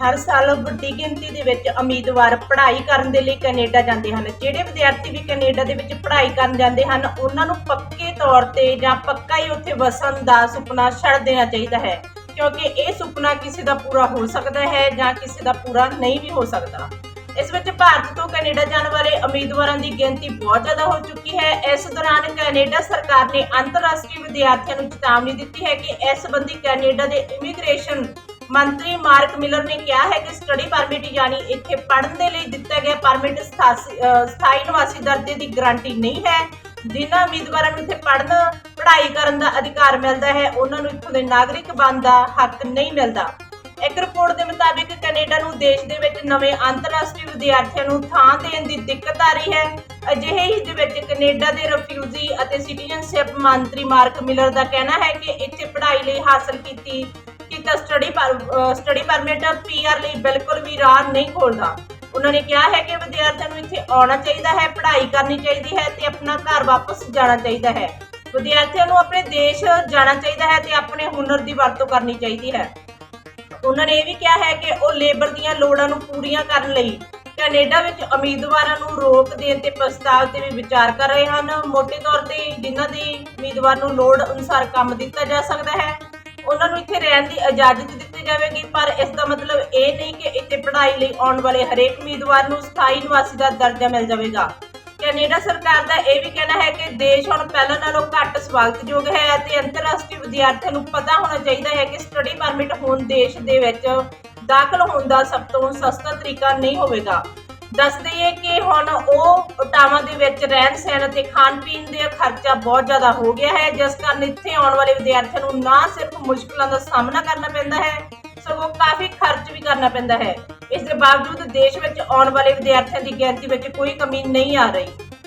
ਹਰ ਸਾਲ ਵੱਡੀ ਗਿਣਤੀ ਦੇ ਵਿੱਚ ਉਮੀਦਵਾਰ ਪੜ੍ਹਾਈ ਕਰਨ ਦੇ ਲਈ ਕੈਨੇਡਾ ਜਾਂਦੇ ਹਨ। ਜਿਹੜੇ ਵਿਦਿਆਰਥੀ ਵੀ ਕੈਨੇਡਾ ਦੇ ਵਿੱਚ ਪੜ੍ਹਾਈ ਕਰਨ ਜਾਂਦੇ ਹਨ, ਉਹਨਾਂ ਨੂੰ ਪੱਕੇ ਤੌਰ ਤੇ ਜਾਂ ਪੱਕਾ ਹੀ ਉੱਥੇ ਵਸਣ ਦਾ ਸੁਪਨਾ ਛੱਡ ਦੇਣਾ ਚਾਹੀਦਾ ਹੈ, ਕਿਉਂਕਿ ਇਹ ਸੁਪਨਾ ਕਿਸੇ ਦਾ ਪੂਰਾ ਹੋ ਸਕਦਾ ਹੈ ਜਾਂ ਕਿਸੇ ਦਾ ਪੂਰਾ ਨਹੀਂ ਵੀ ਹੋ ਸਕਦਾ। ਇਸ ਵਿੱਚ ਭਾਰਤ ਤੋਂ ਕੈਨੇਡਾ ਜਾਣ ਵਾਲੇ ਉਮੀਦਵਾਰਾਂ ਦੀ ਗਿਣਤੀ ਬਹੁਤ ਜ਼ਿਆਦਾ ਹੋ ਚੁੱਕੀ ਹੈ। ਇਸ ਦੌਰਾਨ ਕੈਨੇਡਾ ਸਰਕਾਰ ਨੇ ਅੰਤਰਰਾਸ਼ਟਰੀ ਵਿਦਿਆਰਥੀਆਂ ਨੂੰ ਚੇਤਾਵਨੀ ਦਿੱਤੀ ਹੈ ਕਿ ਇਸ ਸੰਬੰਧੀ ਕੈਨੇਡਾ ਦੇ ਇਮੀਗ੍ਰੇਸ਼ਨ ਮੰਤਰੀ ਮਾਰਕ ਮਿਲਰ ਨੇ ਕਿਹਾ ਹੈ ਕਿ ਸਟੱਡੀ ਪਰਮਿਟ ਯਾਨੀ ਇੱਥੇ ਪੜ੍ਹਨ ਦੇ ਲਈ ਦਿੱਤਾ ਗਿਆ ਪਰਮਿਟ ਸਥਾਈ ਨਿਵਾਸੀ ਦਰਜੇ ਦੀ ਗਾਰੰਟੀ ਨਹੀਂ ਹੈ। ਜਿਨ੍ਹਾਂ ਉਮੀਦਵਾਰਾਂ ਨੂੰ ਇੱਥੇ ਪੜ੍ਹਨ, ਪੜ੍ਹਾਈ ਕਰਨ ਦਾ ਅਧਿਕਾਰ ਮਿਲਦਾ ਹੈ, ਉਹਨਾਂ ਨੂੰ ਇੱਥੋਂ ਦੇ ਨਾਗਰਿਕ ਬਣਨ ਦਾ ਹੱਕ ਨਹੀਂ ਮਿਲਦਾ। ਇੱਕ ਰਿਪੋਰਟ ਦੇ ਮੁਤਾਬਿਕ ਕੈਨੇਡਾ ਨੂੰ ਦੇਸ਼ ਦੇ ਵਿੱਚ ਨਵੇਂ ਅੰਤਰਰਾਸ਼ਟਰੀ ਵਿਦਿਆਰਥੀਆਂ ਨੂੰ ਥਾਂ ਦੇਣ ਦੀ ਦਿੱਕਤ ਆ ਰਹੀ ਹੈ। ਅਜਿਹੇ ਹੀ ਦੇ ਵਿੱਚ ਕੈਨੇਡਾ ਦੇ ਰਿਫਿਊਜੀ ਅਤੇ ਸਿਟੀਜ਼ਨਸ਼ਿਪ ਮੰਤਰੀ ਮਾਰਕ ਮਿਲਰ ਦਾ ਕਹਿਣਾ ਹੈ ਕਿ ਇੱਥੇ ਪੜ੍ਹਾਈ ਲਈ ਹਾਸਲ ਕੀਤੀ ਕੀਤਾ ਸਟੱਡੀ ਸਟੱਡੀ ਪਰਮਿਟ ਪੀਆਰ ਲਈ ਬਿਲਕੁਲ ਵੀ ਰਾਹ ਨਹੀਂ ਖੋਲਦਾ ਉਹਨਾਂ ਨੇ ਕਿਹਾ ਹੈ ਕਿ ਵਿਦਿਆਰਥੀਆਂ ਨੂੰ ਇੱਥੇ ਆਉਣਾ ਚਾਹੀਦਾ ਹੈ, ਪੜ੍ਹਾਈ ਕਰਨੀ ਚਾਹੀਦੀ ਹੈ ਤੇ ਆਪਣਾ ਘਰ ਵਾਪਸ ਜਾਣਾ ਚਾਹੀਦਾ ਹੈ। ਵਿਦਿਆਰਥੀਆਂ ਨੂੰ ਆਪਣੇ ਦੇਸ਼ ਜਾਣਾ ਚਾਹੀਦਾ ਹੈ ਤੇ ਆਪਣੇ ਹੁਨਰ ਦੀ ਵਰਤੋਂ ਕਰਨੀ ਚਾਹੀਦੀ ਹੈ। ਉਹਨਾਂ ਨੇ ਇਹ ਵੀ ਕਿਹਾ ਹੈ ਕਿ ਉਹ ਲੇਬਰ ਦੀਆਂ ਲੋੜਾਂ ਨੂੰ ਪੂਰੀਆਂ ਕਰਨ ਲਈ ਕੈਨੇਡਾ ਵਿੱਚ ਉਮੀਦਵਾਰਾਂ ਨੂੰ ਰੋਕ ਦੇਣ ਤੇ ਪ੍ਰਸਤਾਵ ਤੇ ਵੀ ਵਿਚਾਰ ਕਰ ਰਹੇ ਹਨ। ਮੋਟੇ ਤੌਰ ਤੇ ਜਿਨ੍ਹਾਂ ਦੀ ਉਮੀਦਵਾਰ ਨੂੰ ਲੋੜ ਅਨੁਸਾਰ ਕੰਮ ਦਿੱਤਾ ਜਾ ਸਕਦਾ ਹੈ। ਉਹਨਾਂ ਨੂੰ ਇੱਥੇ ਰਹਿਣ ਦੀ ਇਜਾਜ਼ਤ ਦਿੱਤੀ ਜਾਵੇਗੀ, ਪਰ ਇਸ ਦਾ ਮਤਲਬ ਇਹ ਨਹੀਂ ਕਿ ਇੱਥੇ ਪੜ੍ਹਾਈ ਲਈ ਆਉਣ ਵਾਲੇ ਹਰੇਕ ਉਮੀਦਵਾਰ ਨੂੰ ਸਥਾਈ ਨਿਵਾਸੀ ਦਾ ਦਰਜਾ ਮਿਲ ਜਾਵੇਗਾ। ਕੈਨੇਡਾ ਸਰਕਾਰ ਦਾ ਇਹ ਵੀ ਕਹਿਣਾ ਹੈ ਕਿ ਦੇਸ਼ ਹੁਣ ਪਹਿਲਾਂ ਨਾਲੋਂ ਘੱਟ ਸਵਾਗਤਯੋਗ ਹੈ ਅਤੇ ਅੰਤਰਰਾਸ਼ਟਰੀ ਵਿਦਿਆਰਥੀਆਂ ਨੂੰ ਪਤਾ ਹੋਣਾ ਚਾਹੀਦਾ ਹੈ ਕਿ ਸਟੱਡੀ ਪਰਮਿਟ ਹੁਣ ਦੇਸ਼ ਦੇ ਵਿੱਚ ਦਾਖਲ ਹੋਣ ਦਾ ਸਭ ਤੋਂ ਸਸਤਾ ਤਰੀਕਾ ਨਹੀਂ ਹੋਵੇਗਾ। ਦੱਸ ਦਈਏ ਕਿ ਹੁਣ ਉਹ ਓਟਾਵਾ ਦੇ ਵਿੱਚ ਰਹਿਣ ਸਹਿਣ ਅਤੇ ਖਾਣ ਪੀਣ ਦੇ ਖਰਚਾ ਬਹੁਤ ਜ਼ਿਆਦਾ ਹੋ ਗਿਆ ਹੈ, ਜਿਸ ਕਾਰਨ ਇੱਥੇ ਆਉਣ ਵਾਲੇ ਵਿਦਿਆਰਥੀਆਂ ਨੂੰ ਨਾ ਸਿਰਫ ਮੁਸ਼ਕਲਾਂ ਦਾ ਸਾਹਮਣਾ ਕਰਨਾ ਪੈਂਦਾ ਹੈ, ਸਗੋਂ ਕਾਫੀ ਖਰਚ ਵੀ ਕਰਨਾ ਪੈਂਦਾ ਹੈ। ਇਸ ਦੇ ਬਾਵਜੂਦ ਦੇਸ਼ ਵਿੱਚ ਆਉਣ ਵਾਲੇ ਵਿਦਿਆਰਥੀਆਂ ਦੀ ਗਿਣਤੀ ਵਿੱਚ ਕੋਈ ਕਮੀ ਨਹੀਂ ਆ ਰਹੀ।